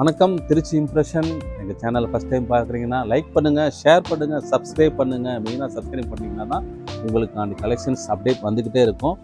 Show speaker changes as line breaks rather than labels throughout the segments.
வணக்கம் திருச்சி இம்ப்ரெஷன் எங்கள் சேனலை ஃபஸ்ட் டைம் பார்க்குறீங்கன்னா லைக் பண்ணுங்கள் ஷேர் பண்ணுங்கள் சப்ஸ்கிரைப் பண்ணுங்கள் மெயினாக சப்ஸ்கிரைப் பண்ணிங்கன்னா தான் உங்களுக்கு அந்த கலெக்ஷன்ஸ் அப்டேட் வந்துக்கிட்டே இருக்கும்.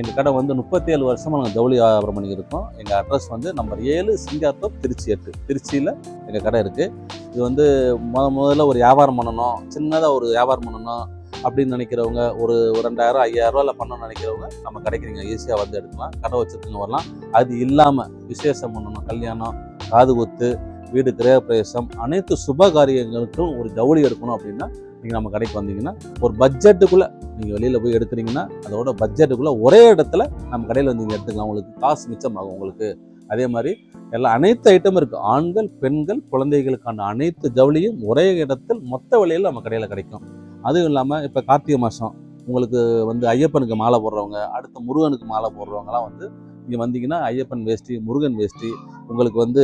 எங்கள் கடை வந்து முப்பத்தேழு வருஷமாக நாங்கள் ஜவுளி வியாபாரம் பண்ணியிருக்கோம் எங்கள் அட்ரஸ் வந்து நம்பர் ஏழு சிங்காத்தோப் திருச்சி எட்டு. திருச்சியில் எங்கள் கடை இருக்குது இது வந்து முத முதல்ல ஒரு வியாபாரம் பண்ணணும். சின்னதாக ஒரு வியாபாரம் பண்ணணும் அப்படின்னு நினைக்கிறவங்க ஒரு ரெண்டாயிரம் ரெண்டாயிரம் இல்லை பண்ணணும்னு நினைக்கிறவங்க நம்ம கிடைக்கிறீங்க ஈஸியாக வந்து எடுக்கலாம். கடை வச்சுருக்கவங்க வரலாம். அது இல்லாமல் விசேஷம் பண்ணணும் கல்யாணம் காது குத்து வீடு கிரகப்பிரவேசம் அனைத்து சுப காரியங்களுக்கும் ஒரு ஜவுளி எடுக்கணும் அப்படின்னா நீங்கள் நம்ம கடைக்கு வந்தீங்கன்னா ஒரு பட்ஜெட்டுக்குள்ளே நீங்கள் வெளியில் போய் எடுக்கிறீங்கன்னா அதோட பட்ஜெட்டுக்குள்ளே ஒரே இடத்துல நம்ம கடையில் வந்து நீங்கள் எடுத்துக்கலாம். உங்களுக்கு காசு மிச்சமாகும் உங்களுக்கு. அதே மாதிரி எல்லா அனைத்து ஐட்டமும் இருக்குது ஆண்கள் பெண்கள் குழந்தைகளுக்கான அனைத்து ஜவுளியும் ஒரே இடத்தில் மொத்த விலையில் நம்ம கடையில் கிடைக்கும். அதுவும் இல்லாமல் இப்போ கார்த்திகை மாதம் உங்களுக்கு வந்து ஐயப்பனுக்கு மாலை போடுறவங்க அடுத்து முருகனுக்கு மாலை போடுறவங்கலாம் வந்து இங்கே வந்தீங்கன்னா ஐயப்பன் வேஷ்டி முருகன் வேஷ்டி உங்களுக்கு வந்து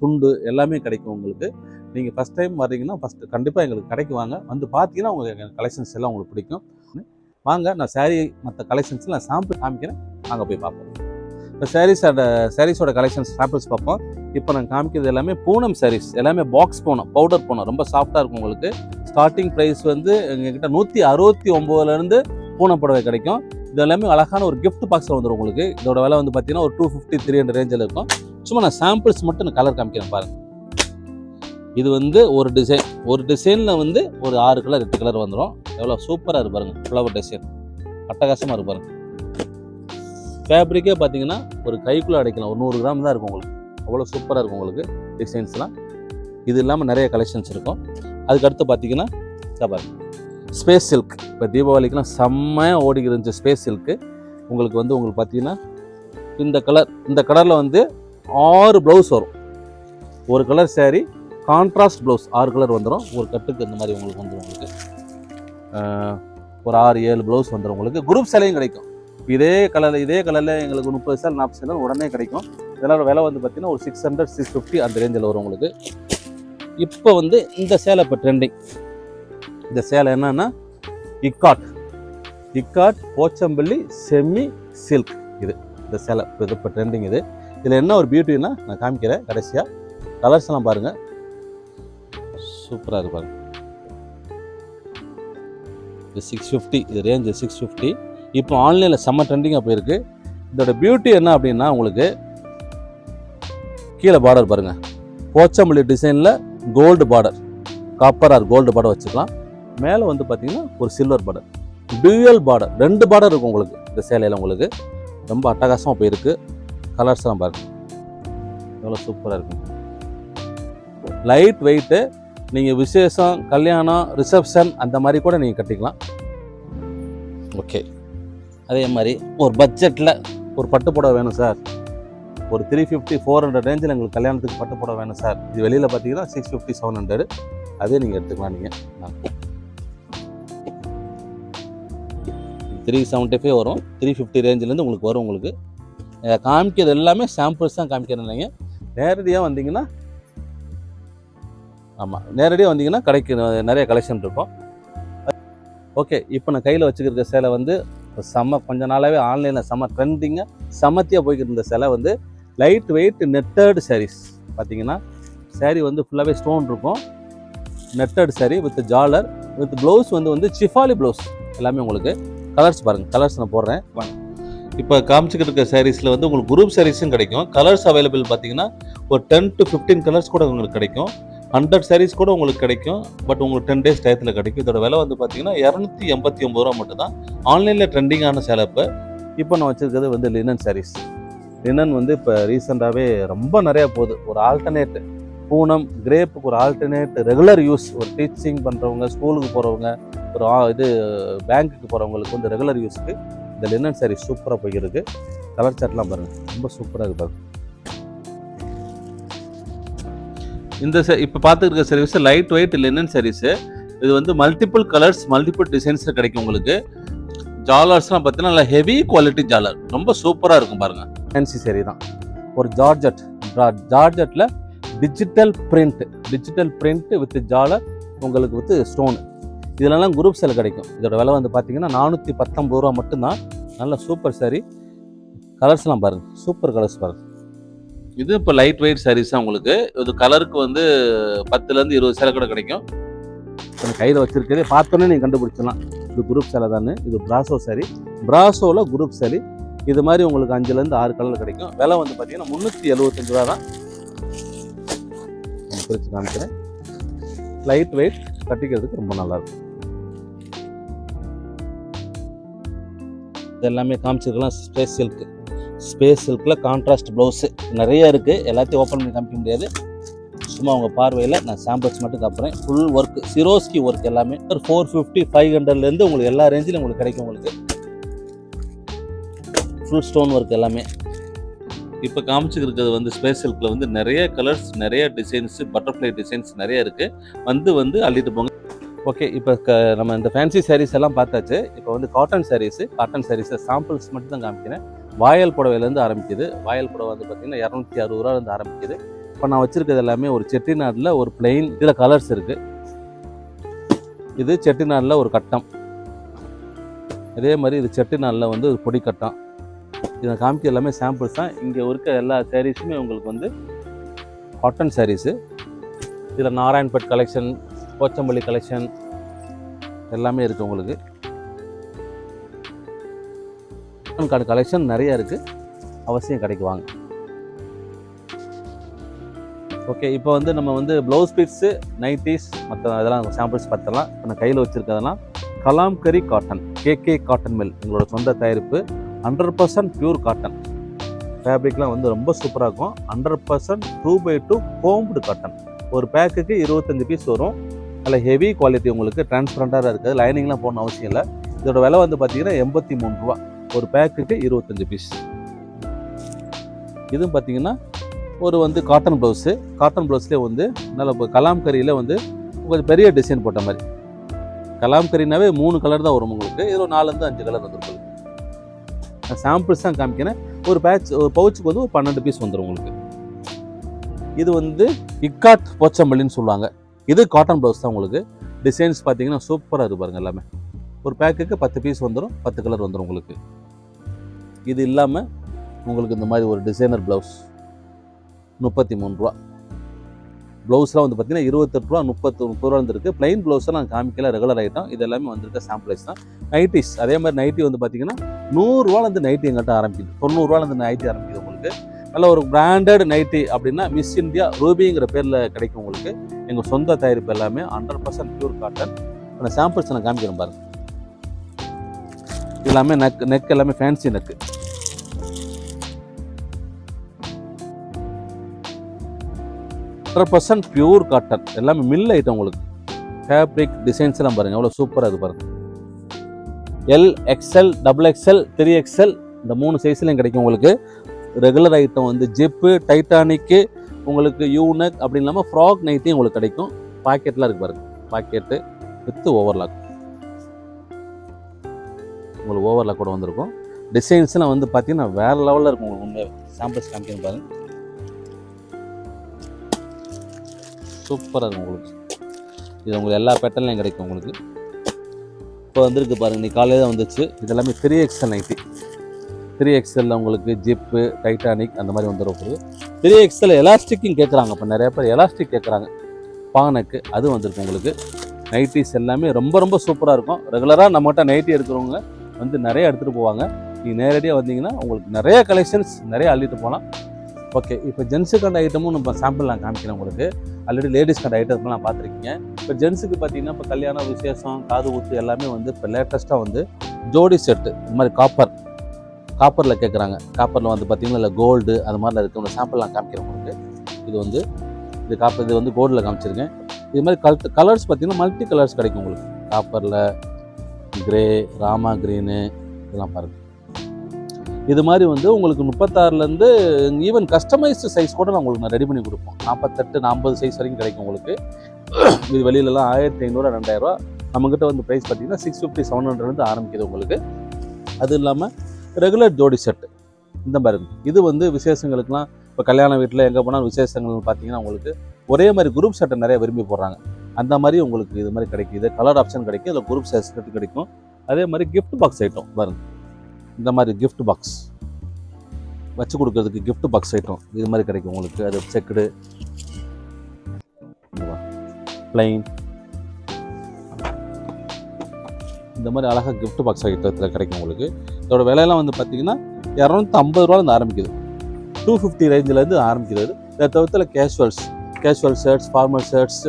துண்டு எல்லாமே கிடைக்கும் உங்களுக்கு. நீங்கள் ஃபஸ்ட் டைம் வர்றீங்கன்னா ஃபஸ்ட்டு கண்டிப்பாக எங்களுக்கு கடைக்கு வாங்க. வந்து பார்த்தீங்கன்னா உங்களுக்கு கலெக்ஷன்ஸ் எல்லாம் உங்களுக்கு பிடிக்கும். வாங்க நான் சாரீ மற்ற கலெக்ஷன்ஸ் நான் சாம்பிள் காமிக்கிறேன். நாங்கள் போய் பார்ப்போம். இப்போ சாரீஸோட சாரீஸோட கலெக்ஷன்ஸ் சாம்பிள்ஸ் பார்ப்போம். இப்போ நான் காமிக்கிறது எல்லாமே பூனம் சாரீஸ் எல்லாமே பாக்ஸ் பூனம் பவுடர் பூனம். ரொம்ப சாஃப்டாக இருக்கும் உங்களுக்கு. ஸ்டார்டிங் ப்ரைஸ் வந்து எங்ககிட்ட நூற்றி அறுபத்தி ஒம்போதுலேருந்து பூனம் புடவை கிடைக்கும். இது எல்லாமே அழகான ஒரு கிஃப்ட் பாக்ஸில் வந்துடும் உங்களுக்கு. இதோட விலை வந்து பார்த்தீங்கன்னா ஒரு டூ ஃபிஃப்டி த்ரீ ஹண்ட்ரட் ரேஞ்சில் இருக்கும். சும்மா நான் சாம்பிள்ஸ் மட்டும் நான் கலர் காமிக்கிறேன் பாருங்க. இது வந்து ஒரு டிசைன் ஒரு டிசைனில் வந்து ஒரு ஆறு கலர் எட்டு கலர் வந்துடும் எவ்வளோ சூப்பராக இருக்கு பாருங்க ஃப்ளவர் டிசைன் அட்டகாசமாக இருக்கு பாருங்க. ஃபேப்ரிக்கே பார்த்தீங்கன்னா ஒரு கைக்குள்ளே அடைக்கலாம். ஒரு நூறு கிராம் தான் இருக்கும் உங்களுக்கு. அவ்வளோ சூப்பராக இருக்கும் உங்களுக்கு டிசைன்ஸ்லாம் இது இல்லாமல் நிறைய கலெக்ஷன்ஸ் இருக்கும். அதுக்கு அடுத்து பார்த்தீங்கன்னா பாருங்க. ஸ்பேஸ் சில்க் இப்போ தீபாவளிக்கெலாம் செம்மையாக ஓடிக்கிட்டு இருந்துச்சு ஸ்பேஸ் சில்க்கு உங்களுக்கு வந்து உங்களுக்கு பார்த்தீங்கன்னா இந்த கலர் இந்த கலரில் வந்து ஆறு ப்ளவுஸ் வரும். ஒரு கலர் சேரீ கான்ட்ராஸ்ட் ப்ளவுஸ் ஆறு கலர் வந்துடும் ஒரு கட்டுக்கு இந்த மாதிரி உங்களுக்கு வந்துடும் உங்களுக்கு. ஒரு ஆறு ஏழு ப்ளவுஸ் வந்துடும் உங்களுக்கு. குரூப் சேலையும் கிடைக்கும். இதே கலரில் இதே கலரில் எங்களுக்கு முப்பது சேல் நாற்பது சேல் உடனே கிடைக்கும். இதெல்லாம் விலை வந்து பார்த்தீங்கன்னா ஒரு சிக்ஸ் ஹண்ட்ரட் சிக்ஸ் ஃபிஃப்டி அந்த ரேஞ்சில் வரும் உங்களுக்கு. இப்போ வந்து இந்த சேலை இப்போ ட்ரெண்டிங் இந்த சேலை என்னன்னா ikat. Ikat Pochampally semi silk. இது இந்த சேலை. இப்போ இது இப்போ ட்ரெண்டிங் இது. இதில் என்ன ஒரு பியூட்டின்னா நான் காமிக்கிறேன் கடைசியாக கலர்ஸ் எல்லாம் பாருங்கள் சூப்பராக இருக்கு பாருங்க. இது சிக்ஸ் ஃபிஃப்டி இது ரேஞ்சு சிக்ஸ் ஃபிஃப்டி இப்போ ஆன்லைனில் செம்ம ட்ரெண்டிங்காக போயிருக்கு. இதோட பியூட்டி என்ன அப்படின்னா உங்களுக்கு கீழே பார்டர் பாருங்க. போச்சம்பள்ளி டிசைனில் gold border copper or gold border வச்சுக்கலாம். மேலே வந்து பார்த்தீங்கன்னா ஒரு சில்வர் பார்டர் டியூயல் பார்டர் ரெண்டு பார்டர் இருக்கும் உங்களுக்கு இந்த சேலையில் உங்களுக்கு. ரொம்ப அட்டகாசமாக போயிருக்கு. கலர்ஸ்லாம் பாருங்க. எவ்வளோ சூப்பராக இருக்கு. லைட் வெயிட்டு நீங்கள் விசேஷம் கல்யாணம் ரிசப்ஷன் அந்த மாதிரி கூட நீங்கள் கட்டிக்கலாம். ஓகே அதே மாதிரி ஒரு பட்ஜெட்டில் ஒரு பட்டு புடவை வேணும் சார் ஒரு த்ரீ ஃபிஃப்டி ஃபோர் ஹண்ட்ரட் ரேஞ்சில் எங்களுக்கு கல்யாணத்துக்கு பட்டு புடவை வேணும் சார் இது வெளியில் பார்த்தீங்கன்னா சிக்ஸ் ஃபிஃப்டி செவன் ஹண்ட்ரடு அதே நீங்கள் எடுத்துக்கலாம் நீங்கள் த்ரீ செவன்ட்டி ஃபைவ் வரும் த்ரீ ஃபிஃப்டி ரேஞ்சிலேருந்து உங்களுக்கு வரும் உங்களுக்கு. காமிக்கிறது எல்லாமே சாம்பிள்ஸ் தான் காமிக்கிறேன் நீங்கள் நேரடியாக வந்தீங்கன்னா ஆமாம் நேரடியாக வந்தீங்கன்னா கடைக்கு நிறைய கலெக்ஷன் இருக்கும். ஓகே இப்போ நான் கையில் வச்சுக்கிற சேலை வந்து செம்ம கொஞ்ச நாளாகவே ஆன்லைனில் செம்ம ட்ரெண்டிங்காக செமத்தியாக போய்கிட்டு இருந்த சேலை வந்து லைட் வெயிட் நெட்டர்டு சாரீஸ் பார்த்தீங்கன்னா சேரீ வந்து ஃபுல்லாகவே ஸ்டோன் இருக்கும். நெட்டர்டு சாரீ வித் ஜாலர் வித் ப்ளவுஸ் வந்து வந்து சிஃபாலி ப்ளவுஸ் எல்லாமே உங்களுக்கு கலர்ஸ் பாருங்கள் கலர்ஸ் நான் போடுறேன். இப்போ காமிச்சிக்கிட்டு இருக்க சாரீஸில் வந்து உங்களுக்கு குரூப் சாரீஸும் கிடைக்கும். கலர்ஸ் அவைலபிள் பார்த்தீங்கன்னா ஒரு டென் டு ஃபிஃப்டீன் கலர்ஸ் கூட உங்களுக்கு கிடைக்கும். ஹண்ட்ரட் சாரீஸ் கூட உங்களுக்கு கிடைக்கும். பட் உங்களுக்கு டென் டேஸ் டயத்தில் கிடைக்கும். இதோட விலை வந்து பார்த்தீங்கன்னா இரநூத்தி எண்பத்தி ஒம்பது ரூபா மட்டும் தான் ஆன்லைனில் ட்ரெண்டிங்கான சேலை இப்போ. இப்போ நான் வச்சுருக்கிறது வந்து லினன் சாரீஸ் லினன் வந்து இப்போ ரீசெண்டாகவே ரொம்ப நிறையா போகுது. ஒரு ஆல்டர்னேட் பூனம் கிரேப்புக்கு ஒரு ஆல்டர்னேட் ரெகுலர் யூஸ் ஒரு டீச்சிங் பண்ணுறவங்க ஸ்கூலுக்கு போகிறவங்க ஒரு இது பேங்க்குக்கு போகிறவங்களுக்கு வந்து ரெகுலர் யூஸ்க்கு இந்த லினன் saree சூப்பராக போயிருக்கு. கலர் சார்ட்லாம் பாருங்கள் ரொம்ப சூப்பராக இருக்கு பாருங்கள் இந்த இப்போ பார்த்துருக்க service light weight linen saris இது வந்து மல்டிபிள் கலர்ஸ் மல்டிபிள் டிசைன்ஸில் கிடைக்கும் உங்களுக்கு. ஜாலர்ஸ்லாம் பார்த்தீங்கன்னா நல்லா ஹெவி குவாலிட்டி ஜாலர் ரொம்ப சூப்பராக இருக்கும் பாருங்கள் ஃபேன்சி சரி தான். ஒரு georgette ஜார்ஜட்டில் digital print digital print with ஜாலர் உங்களுக்கு வித் ஸ்டோன் இதுலலாம் குரூப் சேல் கிடைக்கும். இதோட விலை வந்து பார்த்தீங்கன்னா நானூற்றி பத்தொம்பது ரூபா மட்டும்தான். நல்ல சூப்பர் சாரி கலர்ஸ்லாம் பாருங்க. சூப்பர் கலர்ஸ் பாருங்க. இது இப்போ லைட் வெயிட் சாரீஸ் தான் உங்களுக்கு. இது கலருக்கு வந்து பத்துலேருந்து இருபது சேலை கூட கிடைக்கும். இப்போ கையில் வச்சிருக்கிறதே பார்த்தோன்னே நீங்கள் கண்டுபிடிச்சிடலாம். இது குரூப் சேலை தானே? இது பிராசோ சாரி பிராசோவில் குரூப் சாரி இது மாதிரி உங்களுக்கு அஞ்சுலேருந்து ஆறு கலர் கிடைக்கும். விலை வந்து பார்த்தீங்கன்னா முந்நூற்றி எழுபத்தஞ்சு ரூபா தான். நான் பிரித்து காமிக்கிறேன். லைட் வெயிட் கட்டிக்கிறதுக்கு ரொம்ப நல்லா இதெல்லாமே இது எல்லாமே காமிச்சிருக்கலாம் ஸ்பேஸ் சில்க் ஸ்பேஸ் சில்கில் கான்ட்ராஸ்ட் ப்ளவுஸு நிறைய இருக்குது எல்லாத்தையும் ஓப்பன் பண்ணி காமிக்க முடியாது. சும்மா உங்கள் பார்வையில் நான் சாம்பிள்ஸ் மட்டும் காப்புறேன் ஃபுல் ஒர்க் சிரோஸ்கி ஒர்க் எல்லாமே. ஒரு ஃபோர் ஃபிஃப்டி ஃபைவ் ஹண்ட்ரட்லேருந்து உங்களுக்கு எல்லா ரேஞ்சிலும் உங்களுக்கு கிடைக்கும் உங்களுக்கு. ஃபுல் ஸ்டோன் ஒர்க் எல்லாமே. இப்போ காமிச்சிருக்கிறது வந்து ஸ்பேஸ் சில்கில் வந்து நிறைய கலர்ஸ் நிறைய டிசைன்ஸு பட்டர்ஃப்ளை டிசைன்ஸ் நிறைய இருக்குது வந்து வந்து அள்ளிட்டு போங்க. ஓகே இப்போ க நம்ம இந்த ஃபேன்சி சாரீஸ் எல்லாம் பார்த்தாச்சு. இப்போ வந்து காட்டன் சாரீஸு காட்டன் சாரீஸை சாம்பிள்ஸ் மட்டும் தான் காமிக்கிறேன். வாயல் புடவையிலேருந்து ஆரம்பிக்குது. வாயல் புடவை வந்து பார்த்தீங்கன்னா இரநூத்தி அறுபது ரூபாலேருந்து ஆரம்பிக்குது. இப்போ நான் வச்சுருக்கிறது எல்லாமே ஒரு செட்டிநாடில் ஒரு பிளெயின் இதில் கலர்ஸ் இருக்குது இது செட்டிநாடில் ஒரு கட்டம். இதே மாதிரி இது செட்டிநாடில் வந்து ஒரு பொடி கட்டம். இதை காமிக்க எல்லாமே சாம்பிள்ஸ் தான். இங்கே இருக்க எல்லா சாரீஸுமே உங்களுக்கு வந்து காட்டன் சாரீஸு இதில் நாராயண்பட் கலெக்ஷன் போச்சம்பள்ளி கலெக்ஷன் எல்லாமே இருக்குது உங்களுக்கு. கார்டு கலெக்ஷன் நிறையா இருக்குது அவசியம் கடைக்கு வாங்க. ஓகே இப்போ வந்து நம்ம வந்து ப்ளவுஸ் பீட்ஸு நைட்டிஸ் மற்ற இதெல்லாம் சாம்பிள்ஸ் பார்த்தலாம் இப்போ நான் கையில் வச்சுருக்கிறதெல்லாம் kalamkari cotton KK cotton mill எங்களோட சொந்த தயாரிப்பு. ஹண்ட்ரட் பர்சன்ட் பியூர் காட்டன் ஃபேப்ரிக்லாம் வந்து ரொம்ப சூப்பராக இருக்கும். Hundred percent two by two combed cotton ஒரு பேக்குக்கு இருபத்தஞ்சு பீஸ் வரும். நல்ல ஹெவி குவாலிட்டி உங்களுக்கு டிரான்ஸ்பரண்ட்டாக இருக்குது. லைனிங்லாம் போடணும் அவசியம் இல்லை. இதோட விலை வந்து பார்த்தீங்கன்னா எண்பத்தி மூணு ரூபா. ஒரு பேக்குக்கு இருபத்தஞ்சி பீஸ் இதுவும் பார்த்தீங்கன்னா ஒரு வந்து காட்டன் ப்ளவுஸு காட்டன் ப்ளவுஸ்லேயே வந்து நல்ல இப்போ கலாம்கரியில் வந்து கொஞ்சம் பெரிய டிசைன் போட்ட மாதிரி. கலாம்கரினாவே மூணு கலர் தான் வரும் உங்களுக்கு. இதில் நாலுலேருந்து அஞ்சு கலர் வந்துருக்கும் நான் சாம்பிள்ஸ் தான் காமிக்கிறேன். ஒரு பேட்ச் ஒரு பவுச்சுக்கு வந்து ஒரு பன்னெண்டு பீஸ் வந்துடும் உங்களுக்கு. இது வந்து இக்காட் போச்சம்பள்ளின்னு சொல்லுவாங்க. இது காட்டன் ப்ளவுஸ் தான் உங்களுக்கு. டிசைன்ஸ் பார்த்தீங்கன்னா சூப்பராக இருக்கு பாருங்கள் எல்லாமே. ஒரு பேக்குக்கு பத்து பீஸ் வந்துடும் பத்து கலர் வந்துடும் உங்களுக்கு. இது இல்லாமல் உங்களுக்கு இந்த மாதிரி ஒரு டிசைனர் ப்ளவுஸ் முப்பத்தி மூணு ரூபா. ப்ளவுஸ்லாம் வந்து பார்த்தீங்கன்னா இருபத்தெட்டு ரூபா முப்பத்து முப்பது ரூபா வந்துருக்கு பிளைன் ப்ளவுஸ்லாம் நான் காமிக்கல ரெகுலர் ஐட்டம் இது எல்லாமே வந்திருக்க சாம்பிள்ஸ் தான். நைட்டிஸ் அதே மாதிரி நைட்டி வந்து பார்த்தீங்கன்னா நூறுரூவாலேருந்து நைட்டி எங்கள்கிட்ட ஆரம்பிக்குது. தொண்ணூறுரூவாலேருந்து நைட்டி ஆரம்பிக்குது உங்களுக்கு. நல்ல ஒரு பிராண்டட் நைட்டி அப்படின்னா மிஸ் இந்தியா ரூபிங்கிற பேரில் கிடைக்கும் உங்களுக்கு. எங்கள் சொந்த தயாரிப்பு எல்லாமே ஹண்ட்ரட் பர்சன்ட் பியூர் காட்டன் அந்த சாம்பிள்ஸ் நான் காமிக்கிறேன் பாருங்க. எல்லாமே நெக் நெக் எல்லாமே fancy neck hundred percent pure cotton எல்லாமே மில் ஐட்டம் உங்களுக்கு. ஃபேப்ரிக் டிசைன்ஸ் எல்லாம் பாருங்கள் எவ்வளோ சூப்பராக இது பாருங்கள் L XL double XL three XL இந்த மூணு சைஸ்லையும் கிடைக்கும் உங்களுக்கு. ரெகுலர் ஐட்டம் வந்து ஜிப்பு டைட்டானிக்கு உங்களுக்கு யூனக் அப்படி இல்லாமல் ஃப்ராக் நைட்டையும் உங்களுக்கு கிடைக்கும். பாக்கெட்லாம் இருக்கு பாருங்க. பாக்கெட்டு வித்து ஓவர்லாக் உங்களுக்கு ஓவர்லாக் கூட வந்திருக்கும். டிசைன்ஸ்லாம் வந்து பார்த்தீங்கன்னா வேறு லெவலில் இருக்கும். உங்களுக்கு உண்மையாக சாம்பிள்ஸ் காமிக்கணும் பாருங்க சூப்பராக இருக்கும் உங்களுக்கு. இது உங்களுக்கு எல்லா பேட்டர்லையும் கிடைக்கும் உங்களுக்கு. இப்போ வந்திருக்கு பாருங்க. நீ காலையில் தான் வந்துச்சு. இது எல்லாமே த்ரீ எக்ஸ்எல் நைட்டி. த்ரீ எக்ஸ்எல்ல உங்களுக்கு ஜிப்பு டைட்டானிக் அந்த மாதிரி வந்துடும் உங்களுக்கு த்ரீ எக்ஸ்எல் எலாஸ்டிக்கும் கேட்குறாங்க இப்போ நிறைய பேர் எலாஸ்டிக் கேட்குறாங்க பானக்கு அது வந்திருக்கு உங்களுக்கு. நைட்டிஸ் எல்லாமே ரொம்ப ரொம்ப சூப்பராக இருக்கும். ரெகுலராக நம்மகிட்ட நைட்டி எடுக்கிறவங்க வந்து நிறைய எடுத்துகிட்டு போவாங்க. நீங்கள் நேரடியாக வந்தீங்கன்னா உங்களுக்கு நிறைய கலெக்ஷன்ஸ் நிறைய அள்ளிட்டு போகலாம். ஓகே இப்போ ஜென்ஸுக்கான ஐட்டமும் நம்ம சாம்பிள் நான் காமிக்கிறேன் உங்களுக்கு. ஆல்ரெடி லேடிஸ்க்கான ஐட்டம்லாம் பார்த்துருக்கீங்க. இப்போ ஜென்ஸுக்கு பார்த்தீங்கன்னா இப்போ கல்யாணம் விசேஷம் காது ஊத்து எல்லாமே வந்து இப்போ லேட்டஸ்ட்டாக வந்து ஜோடி செட்டு இந்த மாதிரி காப்பர் காப்பரில் கேட்குறாங்க காப்பரில் வந்து பார்த்திங்கன்னா இல்லை கோல்டு அது மாதிரிலாம் இருக்குது உங்களை சாம்பிள் நான் காமிக்கிறேன் உங்களுக்கு. இது வந்து இது காப்பர் இது வந்து கோல்டில் காமிச்சிருக்கேன். இது மாதிரி கல் கலர்ஸ் பார்த்தீங்கன்னா மல்டி கலர்ஸ் கிடைக்கும் உங்களுக்கு. காப்பரில் கிரே ராமா க்ரீனு இதெல்லாம் பாருங்கள் இது மாதிரி வந்து உங்களுக்கு முப்பத்தாறுலேருந்து ஈவன் கஸ்டமைஸ்டு சைஸ் கூட நான் உங்களுக்கு நான் ரெடி பண்ணி கொடுப்போம். நாற்பத்தெட்டு நாற்பது சைஸ் வரைக்கும் கிடைக்கும் உங்களுக்கு. இது வெளியிலலாம் ஆயிரத்தி ஐநூறுரூவா ரெண்டாயிரரூவா நம்மக்கிட்ட வந்து ப்ரைஸ் பார்த்தீங்கன்னா சிக்ஸ் ஃபிஃப்டி செவன் ஹண்ட்ரட்லேருந்து ஆரம்பிக்குது உங்களுக்கு. அது இல்லாமல் ரெகுலர் ஜோடி செட்டு இந்த மாதிரி இது வந்து விசேஷங்களுக்குலாம் இப்போ கல்யாண வீட்டில் எங்கே போனாலும் விசேஷங்கள் பார்த்தீங்கன்னா உங்களுக்கு ஒரே மாதிரி குரூப் செட்டை நிறைய விரும்பி போடுறாங்க. அந்த மாதிரி உங்களுக்கு இது மாதிரி கிடைக்கும் இது கலர் ஆப்ஷன் கிடைக்கும். இதில் குரூப் செட் கிடைக்கும். அதே மாதிரி கிஃப்ட் பாக்ஸ் ஐட்டம் பாருங்க. இந்த மாதிரி கிஃப்ட் பாக்ஸ் வச்சு கொடுக்கறதுக்கு கிஃப்ட் பாக்ஸ் ஐட்டம் இது மாதிரி கிடைக்கும் உங்களுக்கு. அது செக்குடு பிளைன் இந்த மாதிரி அழகாக கிஃப்ட் பாக்ஸ் ஐட்டத்தில் கிடைக்கும் உங்களுக்கு. இதோட விலையெல்லாம் வந்து பார்த்தீங்கன்னா இரநூத்தி ஐம்பது ரூபாலேருந்து ஆரம்பிக்குது. டூ ஃபிஃப்டி ரேஞ்சிலேருந்து ஆரம்பிக்கிறது. இதை தவிர்த்துல casuals casual shirts formal shirts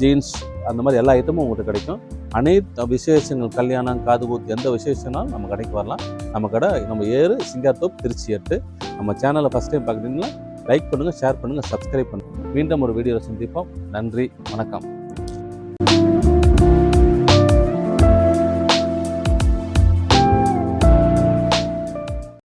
jeans அந்த மாதிரி எல்லா ஐட்டமும் உங்கள்கிட்ட கிடைக்கும். அனைத்து விசேஷங்கள் கல்யாணம் காது கூத்து எந்த விசேஷம்னாலும் நம்ம கடைக்கு வரலாம். நம்ம கடை நம்ம ஏறு சிங்கார்தோப் திருச்சி எட்டு. நம்ம சேனலை ஃபஸ்ட் டைம் பார்க்குறீங்கன்னா லைக் பண்ணுங்கள் ஷேர் பண்ணுங்கள் சப்ஸ்கிரைப் பண்ணுங்கள் மீண்டும் ஒரு வீடியோவில் சந்திப்போம். நன்றி வணக்கம்.